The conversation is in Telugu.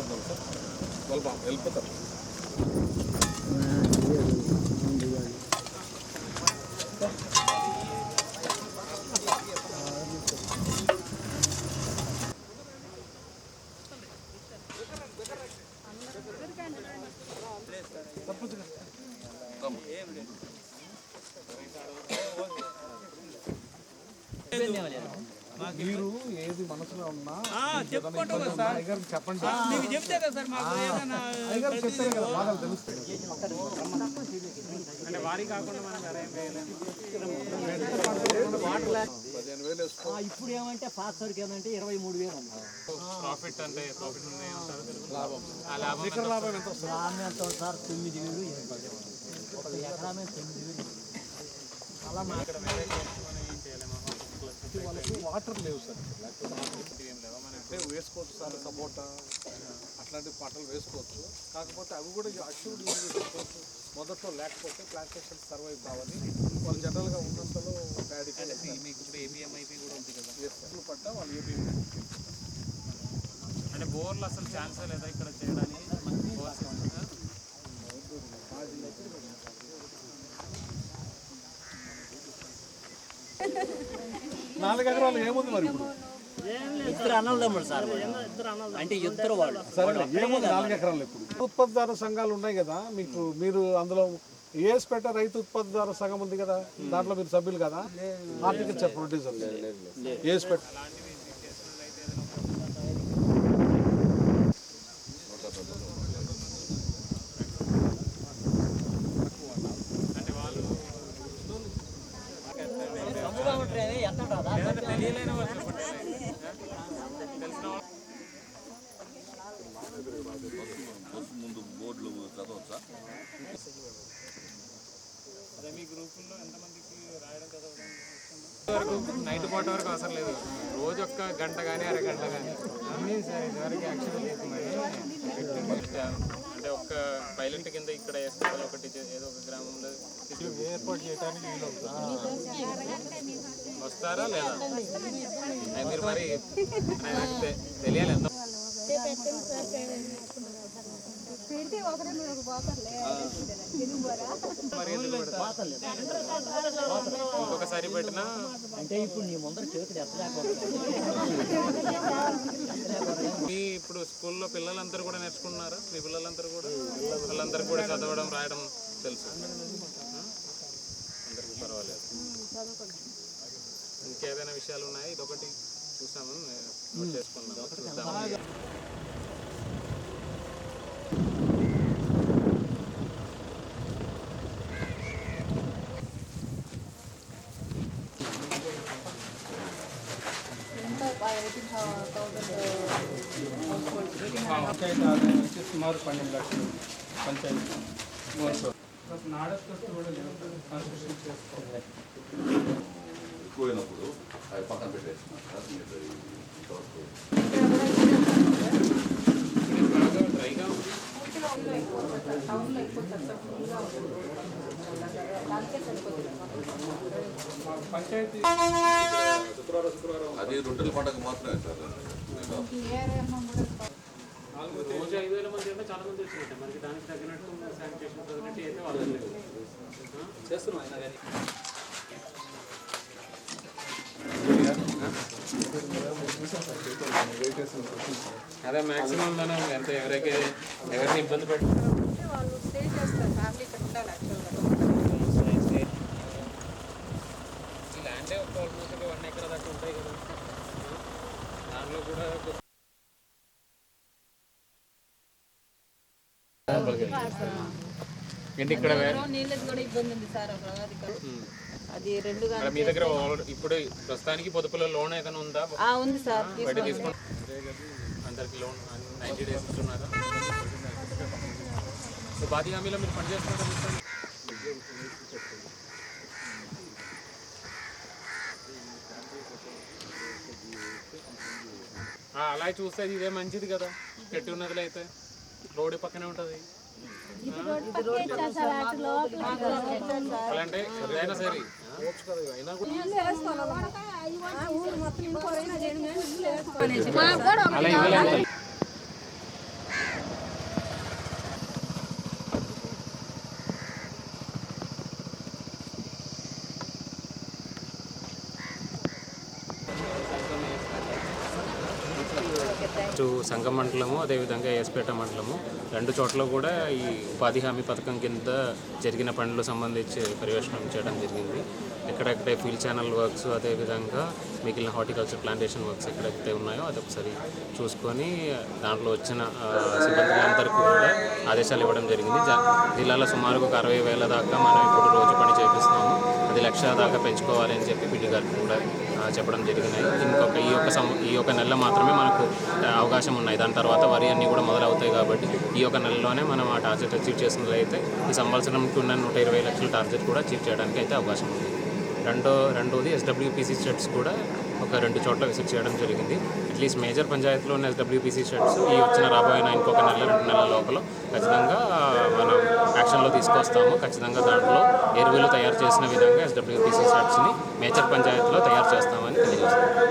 ಇದ್ನಲ್ಲ ಸರ್ ಸ್ವಲ್ಪ ಹೆಲ್ಪ್ ಸರ್ ಧನ್ಯವಾದ మీరు ఏది మనసులో ఉన్నా అయ్యగారికి చెప్పండి. చెప్తే కదా సార్ మాకు ఏదైనా అయ్యగారు చెప్తారు కదా బాధలు తెలుస్తాయి అంటే వారి కాకుండా మనం పదిహేను వేలు ఇప్పుడు ఏమంటే పాస్ వరకు ఏమంటే ఇరవై మూడు వేలు ప్రాఫిట్ అంటే ప్రాఫిట్? లాభం. ఆ లాభం ఎంత వస్తుంది? సార్? తొమ్మిది వేలు ఎకరామే తొమ్మిది వేలు. అలా మా ఇక్కడ వేరే చేసుకొని ఏం చేయలేము ప్లస్ వాళ్ళకి వాటర్ లేవు సార్. అంటే వేసుకోవచ్చు సార్ సపోటా అట్లాంటి పంటలు వేసుకోవచ్చు. కాకపోతే అవి కూడా అష్యూర్డ్ యూజ్ చేసుకోవచ్చు మొదట్లో లేకపోతే ప్లాంటేషన్ సర్వైవ్ కావాలి. వాళ్ళు జనరల్గా ఉన్నంతలో ఇప్పుడు ఏబిఎంఐపి కూడా ఉంది కదా. వేస్తారు పడ్డ వాళ్ళు ఏపీ అంటే బోర్లు అసలు ఛాన్సే లేదా ఇక్కడ చేయడానికి? బోర్స్? నాలుగు ఎకరాలు ఏముంది మరి ఇప్పుడు? ఇద్దరు అన్నదమ్ముడు సార్ అంటే ఇద్దరు వాళ్ళు. సరే ఏముంది నాలుగు ఎకరాలు ఇప్పుడు? ఉత్పత్తిదారు సంఘాలు ఉన్నాయి కదా మీకు మీరు అందులో ఏస్పేట రైతు ఉత్పత్తిదారు సంఘం ఉంది కదా దాంట్లో మీరు సభ్యులు కదా? Horticulture producer. ఏస్పేట అంటే వాళ్ళు సముగా ఉంటే ఎంత ఉంటుందా ఏదంటే తెలియలేని వాళ్ళు చెప్పండి ఆ? తెలిసిన వాళ్ళు ముందు బోర్డులు చదవచ్చా అదే మీ గ్రూపుల్లో ఎంతమందికి రాయడం చదవడం వరకు నైట్ పూట వరకు అవసరం లేదు. రోజు ఒక్క గంట కానీ అరగంట కానీ సార్ ఇదివరకు యాక్చువల్ అంటే ఒక్క పైలట్ కింద ఇక్కడ వేసుకోవాలి ఒకటి ఏదో ఒక గ్రామంలో ఏర్పాటు చేయడానికి వస్తారా లేదా? మీరు మరి తెలియాలి ఎంత పెడితే ఒకరి మీద ఒక పోతారులే మరి ఎందుకు పెడతారు? ఇంకొకసారి పెట్టినా? అంటే ఇప్పుడు నీ ముందర చేతులు మీ ఇప్పుడు స్కూల్లో పిల్లలందరూ కూడా నేర్చుకుంటున్నారా? మీ పిల్లలందరూ కూడా? పిల్లలందరూ కూడా చదవడం రాయడం తెలుసు? అందరికీ పర్వాలేదు. ఇంకేదైనా విషయాలు ఉన్నాయా? ఇదొకటి చూసాము చేసుకున్నాము చూద్దాము పంచాయతీ ఆదాయం వచ్చి సుమారు పన్నెండు లక్షలు పంచాయతీ. నాడస్ కూడా లేదు కన్స్ట్రక్షన్ చేసుకోవాలి. ఎక్కువైనప్పుడు అవి పక్కన పెట్టేస్తున్నారు సార్ మీరు డ్రైగా అది రొట్టెల పండగ మాత్రమే సార్. రోజు ఐదు వేల మంది అంటే చాలా మంది వచ్చినట్టే. మనకి దానికి తగినట్టు శానిటేషన్ ఫెసిలిటీ అయితే వాళ్ళు చేస్తున్నాం అయినా కానీ అదే మాక్సిమం మనం ఎంత ఎవరైతే ఎవరిని ఇబ్బంది పెట్టి వాళ్ళు స్టే చేస్తారు. ఫ్యామిలీ ఇక్కడ ఉండాలి యాక్చువల్గా ఈ ల్యాండే ఒక ఆల్మోస్ట్ ఒక వన్ ఎకర్ దాకా ఉంటాయి కదా. దాంట్లో కూడా ఒక- ఏంటి ఇక్కడ వే- నీళ్ళకి కూడా ఇబ్బంది ఉంది సార్ ఒక ఉమ్. అది రెండు ఇక్కడ మీ దగ్గర ఆల్రెడీ- ఇప్పుడు ప్రస్తుతానికి పొదుపులో లోన్ ఏదైనా ఉందా? ఉంది సార్ అందరికి లోన్ నైంటీ డేస్ ఇస్తున్నారా? సో బాదీ హామీలో మీరు అలా చూస్తే ఇదే మంచిది కదా. పెట్టి ఉన్నదిలో అయితే రోడ్డు పక్కనే ఉంటుంది అలా అంటే ఏదైనా సరే? మాకు కూడా ఇటు సంఘ మండలము అదేవిధంగా ఏస్పేట మండలము. రెండు చోట్ల కూడా ఈ ఉపాధి హామీ పథకం కింద జరిగిన పనులు సంబంధించి పర్యవేక్షణం చేయడం జరిగింది. ఎక్కడెక్కడ ఫీల్డ్ ఛానల్ వర్క్స్ అదేవిధంగా మిగిలిన హార్టికల్చర్ ప్లాంటేషన్ వర్క్స్ ఎక్కడైతే ఉన్నాయో అది ఒకసారి చూసుకొని దాంట్లో వచ్చిన సిబ్బంది అందరికీ కూడా ఆదేశాలు ఇవ్వడం జరిగింది. జిల్లాలో సుమారు ఒక అరవై వేల దాకా మనం ఇప్పుడు రోజు పని చేపిస్తున్నాము దాకా పెంచుకోవాలి అని చెప్పి పిడి గారికి కూడా చెప్పడం జరిగినాయి. ఇంకొక ఈ యొక్క సం ఈ యొక్క నెల మాత్రమే మనకు అవకాశం ఉన్నాయి. దాని తర్వాత వరి అన్నీ కూడా మొదలవుతాయి కాబట్టి ఈ యొక్క నెలలోనే మనం ఆ టార్గెట్ అచీవ్ చేసినట్లయితే ఈ సంవత్సరంకి ఉన్న నూట ఇరవై లక్షల టార్గెట్ కూడా అచీవ్ చేయడానికి అయితే అవకాశం ఉంది. రెండో రెండోది ఎస్డబ్ల్యూపీసీ స్టెట్స్ కూడా ఒక రెండు చోట్ల విజిట్ చేయడం జరిగింది. అట్లీస్ట్ మేజర్ పంచాయతీలో ఉన్న ఎస్డబ్ల్యూపీసీ షెడ్స్ ఈ వచ్చిన రాబోయే ఇంకొక నెల రెండు నెలల లోపల ఖచ్చితంగా మనం యాక్షన్లో తీసుకొస్తాము. ఖచ్చితంగా దాంట్లో ఎరువులు తయారు చేసిన విధంగా ఎస్డబ్ల్యూపీసీ షెడ్స్ని మేజర్ పంచాయతీలో తయారు చేస్తామని తెలియజేస్తాం